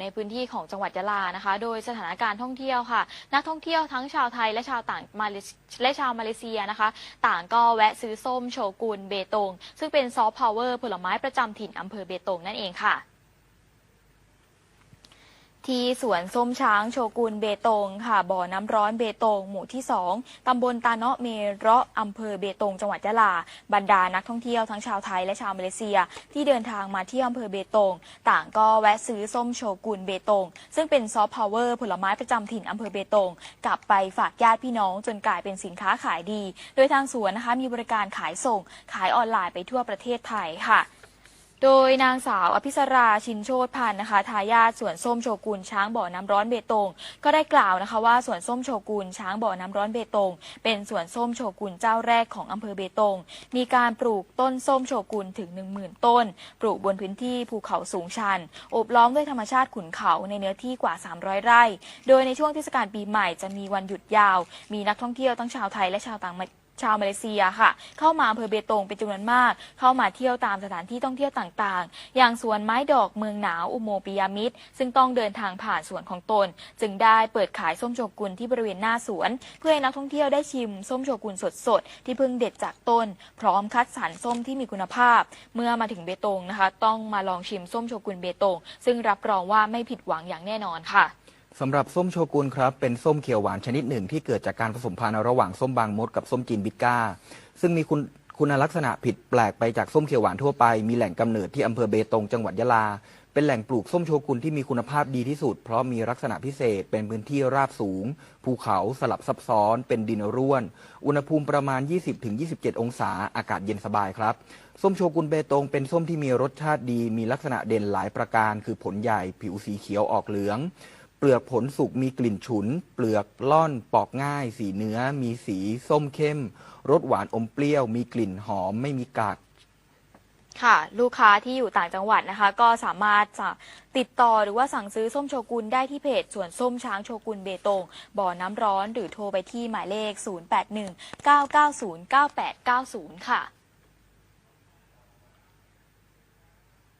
ในพื้นที่ของจังหวัดยะลานะคะ โดยสถานการณ์ท่องเที่ยวค่ะ นักท่องเที่ยวทั้งชาวไทยและชาวต่างมาเลและชาวมาเลเซียนะคะ ต่างก็แวะซื้อส้มโชกุนเบตง ซึ่งเป็นซอฟต์พาวเวอร์ผลไม้ประจำถิ่นอำเภอเบตงนั่นเองค่ะ ที่สวนส้มช้างโชกุนเบตงค่ะ บ่อน้ำร้อนเบตง หมู่ที่ 2ตำบลตาเนาะเมเราะอำเภอเบตง จังหวัดยะลา บรรดานักท่องเที่ยวทั้งชาวไทยและชาวมาเลเซีย ที่เดินทางมาที่อำเภอเบตง ต่างก็แวะซื้อส้มโชกุนเบตง ซึ่งเป็นซอฟต์พาวเวอร์ผลไม้ประจำถิ่นอำเภอเบตง กลับไปฝากญาติพี่น้องจนกลายเป็นสินค้าขายดี โดยทางสวนนะคะมีบริการขายส่ง ขายออนไลน์ไปทั่วประเทศไทยค่ะ โดยนางสาวอภิสราชินโชตพันธ์นะคะทายาทสวนส้มโชกุนช้างบ่อน้ำร้อนเบตง ก็ได้กล่าวนะคะว่าสวนส้มโชกุนช้างบ่อน้ำร้อนเบตง เป็นสวนส้มโชกุนเจ้าแรกของอำเภอเบตง มีการปลูกต้นส้มโชกุนถึง 10,000 ต้น ปลูกบนพื้นที่ภูเขาสูงชันโอบล้อมด้วยธรรมชาติขุนเขาในเนื้อที่กว่า 300 ไร่ โดยในช่วงเทศกาลปีใหม่จะมีวันหยุดยาว มีนักท่องเที่ยวทั้งชาวไทยและชาวต่าง ชาวมาเลเซียค่ะ เข้ามาอำเภอเบตงเป็นจำนวนมาก เข้ามาเที่ยวตามสถานที่ท่องเที่ยวต่างๆ อย่างสวนไม้ดอกเมืองหนาวอุโมงปิยามิตร ซึ่งต้องเดินทางผ่านสวนของตน จึงได้เปิดขายส้มโชกุนที่บริเวณหน้าสวน เพื่อให้นักท่องเที่ยวได้ชิมส้มโชกุนสดๆที่เพิ่งเด็ดจากต้น พร้อมคัดสรรส้มที่มีคุณภาพ เมื่อมาถึงเบตงนะคะ ต้องมาลองชิมส้มโชกุนเบตงซึ่งรับรองว่าไม่ผิดหวังอย่างแน่นอนค่ะ สำหรับส้มโชกุนครับเป็นส้มเขียวหวานชนิดหนึ่งที่เกิดจากการผสมพันธุ์ระหว่างส้มบางมดกับส้มจีนบิดก้า ซึ่งมีคุณคุณลักษณะผิดแปลกไปจากส้มเขียวหวานทั่วไป มีแหล่งกำเนิดที่อำเภอเบตงจังหวัดยะลา เป็นแหล่งปลูกส้มโชกุนที่มีคุณภาพดีที่สุด เพราะมีลักษณะพิเศษ เป็นพื้นที่ราบสูง ภูเขาสลับซับซ้อน เป็นดินร่วน อุณหภูมิประมาณ 20-27 องศา อากาศเย็นสบายครับ ส้มโชกุนเบตงเป็นส้มที่มีรสชาติดี มีลักษณะเด่นหลายประการ คือผลใหญ่ ผิวสีเขียวออกเหลือง เปลือกผลสุกมีกลิ่นฉุน เปลือกล่อนปอกง่าย สีเนื้อ มีสีส้มเข้ม รสหวานอมเปรี้ยว มีกลิ่นหอม ไม่มีกาก ค่ะ ลูกค้าที่อยู่ต่างจังหวัดนะคะ ก็สามารถติดต่อหรือว่าสั่งซื้อส้มโชกุนได้ที่เพจสวนส้มช้างโชกุนเบตง บ่อน้ำร้อนหรือโทรไปที่หมายเลข 081 990 9890 ค่ะ